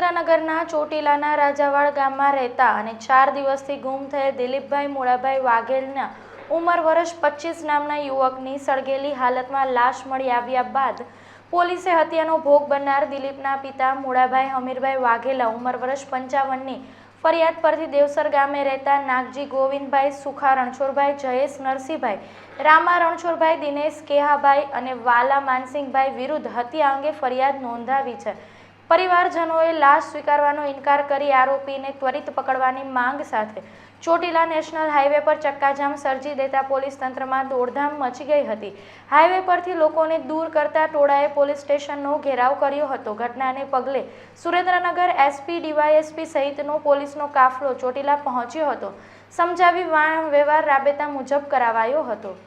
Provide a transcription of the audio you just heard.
સુરેન્દ્રનગરના ચોટીલાના રાજાવાડ ગામમાં રહેતા અને ચાર દિવસથી ગુમ થયેલ દિલીપભાઈ મોળાભાઈ વાઘેલના ઉંમર વર્ષ પચીસ નામના યુવકની સળગેલી હાલતમાં લાશ મળી આવ્યા બાદ પોલીસે હત્યાનો ભોગ બનનાર દિલીપના પિતા મોળાભાઈ હમીરભાઈ વાઘેલા ઉંમર વર્ષ પંચાવનની ફરિયાદ પરથી દેવસર ગામે રહેતા નાગજી ગોવિંદભાઈ સુખા રણછોડભાઈ, જયેશ નરસિંહભાઈ, રામા રણછોડભાઈ, દિનેશ કેહાભાઈ અને વાલા માનસિંહભાઈ વિરુદ્ધ હત્યા અંગે ફરિયાદ નોંધાવી છે. પરિવારજનોએ લાશ સ્વીકારવાનો ઇનકાર કરી આરોપીને ત્વરિત પકડવાની માંગ સાથે ચોટીલા નેશનલ હાઈવે પર ચક્કાજામ સર્જી દેતા પોલીસ તંત્રમાં દોડધામ મચી ગઈ હતી. હાઈવે પરથી લોકોને દૂર કરતા ટોળાએ પોલીસ સ્ટેશનનો ઘેરાવ કર્યો હતો. ઘટનાને પગલે સુરેન્દ્રનગર એસપી, ડીવાયએસપી સહિતનો પોલીસનો કાફલો ચોટીલા પહોંચ્યો હતો. સમજાવી વાહન વ્યવહાર રાબેતા મુજબ કરાવાયો હતો.